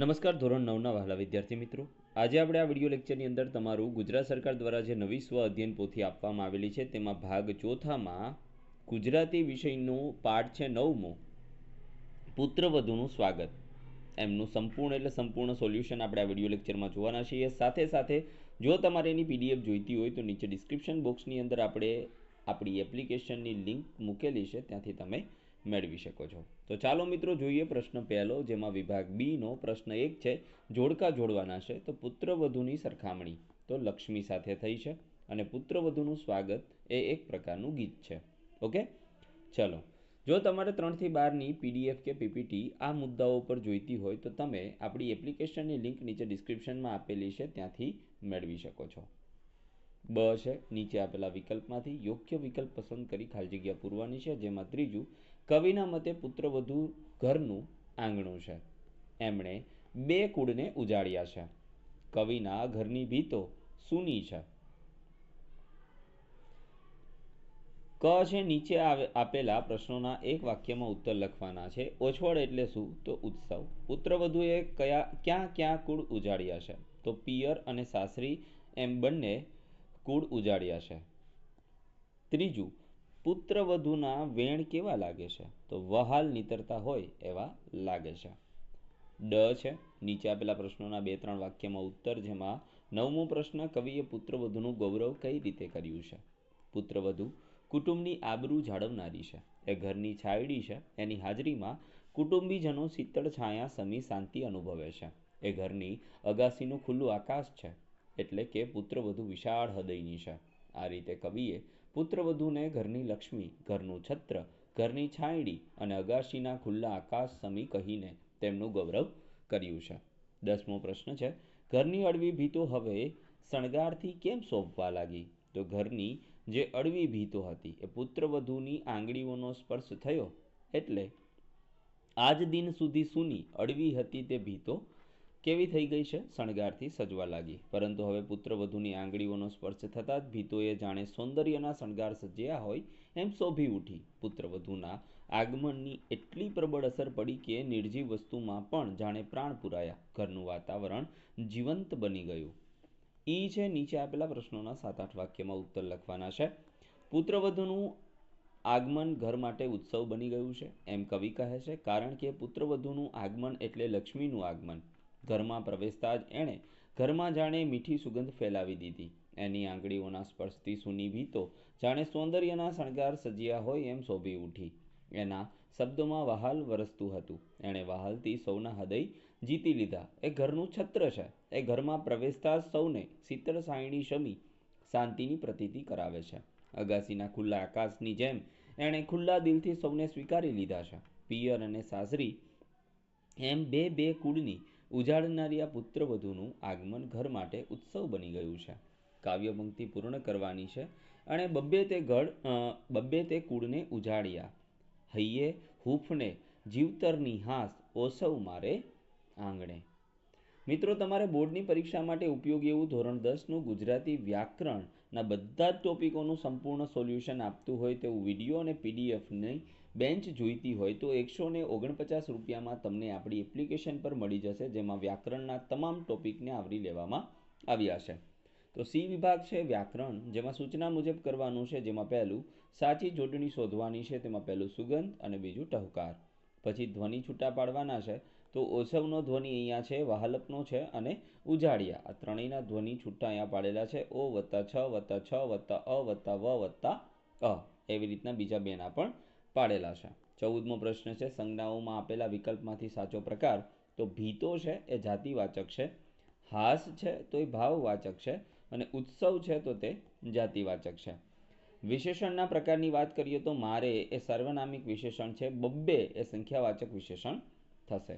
નમસ્કાર, ધોરણ નવના વહાલા વિદ્યાર્થી મિત્રો. આજે આપણે આ વીડિયો લેક્ચરની અંદર તમારું ગુજરાત સરકાર દ્વારા જે નવી સ્વ અધ્યયન પોથી આપવામાં આવેલી છે, તેમાં ભાગ ચોથામાં ગુજરાતી વિષયનું પાઠ છે નવમો. પુત્રવધુનું સ્વાગત. એમનું સંપૂર્ણ એટલે સંપૂર્ણ સોલ્યુશન આપણે આ વીડિયો લેક્ચરમાં જોવાના છીએ. સાથે સાથે જો તમારે એની પીડીએફ જોઈતી હોય તો નીચે ડિસ્ક્રિપ્શન બોક્સની અંદર આપણે આપણી એપ્લિકેશનની લિંક મૂકેલી છે, ત્યાંથી તમે મેળવી શકો છો. તો ચાલો મિત્રો જોઈએ પ્રશ્ન પહેલો, જેમાં વિભાગ બીનો પ્રશ્ન એક છે, જોડકા જોડવાના છે, તો પુત્રવધુની સરખામણી. તો લક્ષ્મી સાથે થઈ છે, અને પુત્રવધુનું સ્વાગત એ એક પ્રકારનું ગીત છે. ઓકે? ચલો. જો તમારે ત્રણથી બારની પીડીએફ કે પીપીટી આ મુદ્દાઓ પર જોઈતી હોય, તો તમે આપણી એપ્લિકેશનની લિંક નીચે ડિસ્ક્રિપ્શનમાં આપેલી છે, ત્યાંથી મેળવી શકો છો. બ છે, નીચે આપેલા વિકલ્પમાંથી યોગ્ય વિકલ્પ પસંદ કરી ખાલી જગ્યા પૂરવાની છે, જેમાં ત્રીજું, કવિના મતે પુત્રવધુ ઘરનું આંગણું છે. એમણે બે કુળને ઉજાડ્યા છે. કવિના ઘરની ભીતો સૂની છે. ક છે, નીચે આપેલા પ્રશ્નોના એક વાક્યમાં ઉત્તર લખવાના છે. ઓછવડ એટલે શું? તો ઉત્સવ. પુત્રવધુએ કયા, ક્યાં ક્યાં કુળ ઉજાડ્યા છે? તો પિયર અને સાસરી એમ બંને કુળ ઉજાડ્યા છે. ત્રીજું, પુત્રવધુના વેણ કેવા લાગે છે? તો વહાલ નીતરતા હોય એવા લાગે છે. ડ છે, નીચે આપેલા પ્રશ્નોના બે ત્રણ વાક્યમાં ઉત્તર જેમાં નવમો પ્રશ્ન, કવિએ પુત્રવધુનું ગૌરવ કઈ રીતે કર્યું છે? પુત્રવધુ, કુટુંબની આબરૂ જાળવનારી છે. એ ઘરની છાયડી છે. એની હાજરીમાં કુટુંબીજનો શીતળ છાયા સમી શાંતિ અનુભવે છે. એ ઘરની અગાસીનું ખુલ્લું આકાશ છે. એટલે કે પુત્રવધુ વિશાળ હૃદયની છે. આ રીતે કવિએ પુત્રવધુને ઘરની લક્ષ્મી, ઘરનું છત્ર, ઘરની છાંયડી અને અગાશીના ખુલ્લા આકાશ સમી કહીને તેમનું ગૌરવ કર્યું છે. દસમો પ્રશ્ન છે, ઘરની અળવી ભીતો હવે શણગારથી કેમ શોભવા લાગી? તો ઘરની જે અળવી ભીતો હતી એ પુત્રવધુની આંગળીઓનો સ્પર્શ થયો એટલે આજ દિન સુધી સૂની અળવી હતી તે ભીતો કેવી થઈ ગઈ છે? શણગારથી સજવા લાગી. પરંતુ હવે પુત્રવધુની આંગળીઓનો સ્પર્શ થતાં જ ભીતોએ જાણે સૌંદર્યના શણગાર સજ્યા હોય એમ શોભી ઉઠી. પુત્રવધુના આગમનની એટલી પ્રબળ અસર પડી કે નિર્જીવ વસ્તુમાં પણ જાણે પ્રાણ પુરાયા. ઘરનું વાતાવરણ જીવંત બની ગયું. ઈ છે નીચે આપેલા પ્રશ્નોના સાત આઠ વાક્યમાં ઉત્તર લખવાના છે. પુત્રવધુનું આગમન ઘર માટે ઉત્સવ બની ગયું છે, એમ કવિ કહે છે, કારણ કે પુત્રવધુનું આગમન એટલે લક્ષ્મીનું આગમન. ઘરમાં પ્રવેશતા જ એણે ઘરમાં જાણે મીઠી સુગંધ ફેલાવી દીધી. એની આંગળીઓના સ્પર્શથી સૂની ભીતો જાણે સૌંદર્યના શણગાર સજ્યા હોય એમ શોભી ઉઠી. એના શબ્દોમાં વહાલ વરસતું હતું. એણે વહાલથી સૌના હૃદય જીતી લીધા. એ ઘરનું છત્ર છે. એ ઘરમાં પ્રવેશતા જ સૌને શીતળ સાયણી શમી શાંતિની પ્રતીતિ કરાવે છે. અગાસીના ખુલ્લા આકાશની જેમ એણે ખુલ્લા દિલથી સૌને સ્વીકારી લીધા છે. પિયર અને સાસરી એમ બે બે કુળની ઉજાડનારી આ પુત્રવધુનું આગમન ઘર માટે ઉત્સવ બની ગયું છે. કાવ્ય પંક્તિ પૂર્ણ કરવાની છે અને બબ્બે તે ગઢ બબ્બે તે કુળને ઉજાડ્યા હૈયે હૂફને જીવતરની હાસ ઓસવ મારે આંગણે. મિત્રો, તમારે બોર્ડની પરીક્ષા માટે ઉપયોગી એવું ધોરણ દસનું ગુજરાતી વ્યાકરણના બધા જ ટોપિકોનું સંપૂર્ણ સોલ્યુશન આપતું હોય તેવું વીડિયો અને પીડીએફની બેન્ચ જોઈતી હોય તો એકસો ને ઓગણપચાસ રૂપિયામાં તમને આપણી એપ્લિકેશન પર મળી જશે, જેમાં વ્યાકરણના તમામ ટોપિકને આવરી લેવામાં આવ્યા છે. તો સી વિભાગ છે વ્યાકરણ, જેમાં સૂચના મુજબ કરવાનું છે, જેમાં પહેલું સાચી જોડણી શોધવાની છે, તેમાં પહેલું સુગંધ અને બીજું ટહુકાર. પછી ધ્વનિ છૂટા પાડવાના છે, તો ઓછવનો ધ્વનિ અહીંયા છે, વાહલપનો છે અને ઉજાડિયા. આ ત્રણેયના ધ્વનિ છૂટા અહીંયા પાડેલા છે, ઓ વત્તા છ વત્તા છ વત્તા અ વત્તા વ વત્તા અ. એવી રીતના બીજા બેના પણ પાડેલા છે. ચૌદમો પ્રશ્ન છે, સંજ્ઞાઓમાં આપેલા વિકલ્પમાંથી સાચો પ્રકાર. તો ભીતો છે એ જાતિવાચક છે, હાસ છે તો એ ભાવવાચક છે અને ઉત્સવ છે તો તે જાતિવાચક છે. વિશેષણના પ્રકારની વાત કરીએ તો મારે એ સર્વનામિક વિશેષણ છે, બબ્બે એ સંખ્યાવાચક વિશેષણ થશે.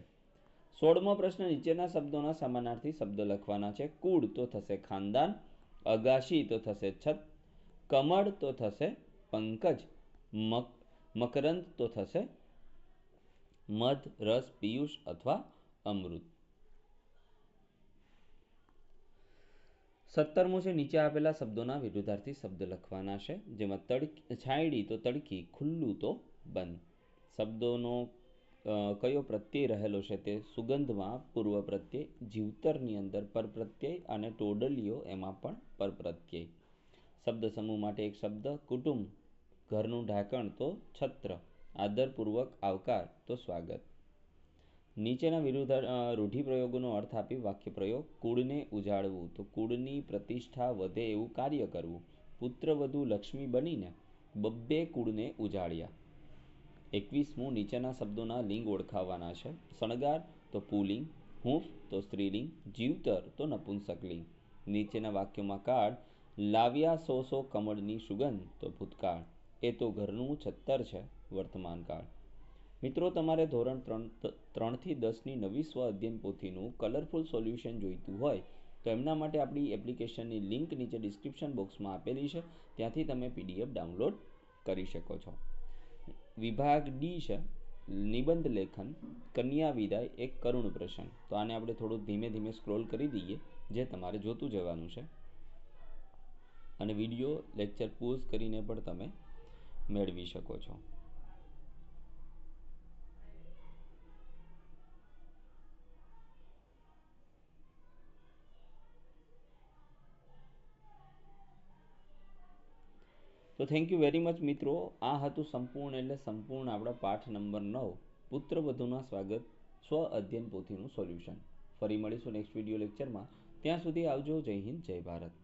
સોળમો પ્રશ્ન, નીચેના શબ્દોના સમાનાર્થી શબ્દ લખવાના છે. કુળ તો થશે ખાનદાન, અગાશી તો થશે છત, કમળ તો થશે પંકજ મક મકરંદ તો થશે મધ, રસ, પિયુષ અથવા અમૃત. સત્તરમું છે, નીચે આપેલા શબ્દોના વિરુદ્ધાર્થી શબ્દ લખવાના છે, જેમાં તડકી, છાંયડી તો તડકી, ખુલ્લું તો બંધ. શબ્દોનો કયો પ્રત્યય રહેલો છે તે સુગંધમાં પૂર્વ પ્રત્યય, જીવતરની અંદર પરપ્રત્યય અને ટોડલીઓ એમાં પણ પરપ્રત્યય શબ્દ સમૂહ માટે એક શબ્દ, કુટુંબ. ઘરનું ઢાંકણ તો છત્ર, આદરપૂર્વક આવકાર તો સ્વાગત. નીચેના વિરુદ્ધ રૂઢિપ્રયોગોનો અર્થ આપી વાક્ય પ્રયોગ કુળને ઉજાળવું. તો કુળની પ્રતિષ્ઠા વધે એવું કાર્ય કરવું. પુત્રવધુ લક્ષ્મી બનીને બબ્બે કુળને ઉજાળ્યા. એકવીસમું, નીચેના શબ્દોના લિંગ ઓળખાવવાના છે. શણગાર તો પુલિંગ, હૂંફ તો સ્ત્રીલિંગ, જીવતર તો નપુંસકલિંગ. નીચેના વાક્યોમાં કાળ, લાવ્યા સો સો કમળની સુગંધ તો ભૂતકાળ. એ તો ઘરનું છત્તર છે વર્તમાન કાળ. મિત્રો, તમારે ધોરણ ત્રણ ત્રણથી દસની નવી સ્વ અધ્યયન પોથીનું કલરફુલ સોલ્યુશન જોઈતું હોય, તો એમના માટે આપણી એપ્લિકેશનની લિંક નીચે ડિસ્ક્રિપ્શન બોક્સમાં આપેલી છે. ત્યાંથી તમે પીડીએફ ડાઉનલોડ કરી શકો છો. વિભાગ ડી છે, નિબંધ લેખન, કન્યા વિદાય, એક કરુણ પ્રસંગ. તો આને આપણે થોડું ધીમે ધીમે સ્ક્રોલ કરી દઈએ, જે તમારે જોતું જવાનું છે. અને વીડિયો લેક્ચર પોઝ કરીને પણ તમે મેળવી શકો છો. તો થેન્ક યુ વેરી મચ મિત્રો. આ હતું સંપૂર્ણ એટલે સંપૂર્ણ આપણા પાઠ નંબર નવ. પુત્ર વધુના સ્વાગત સ્વ અધ્યયન પોથીનું સોલ્યુશન ફરી મળીશું નેક્સ્ટ વીડિયો લેક્ચરમાં ત્યાં સુધી આવજો. જય હિન્દ, જય ભારત.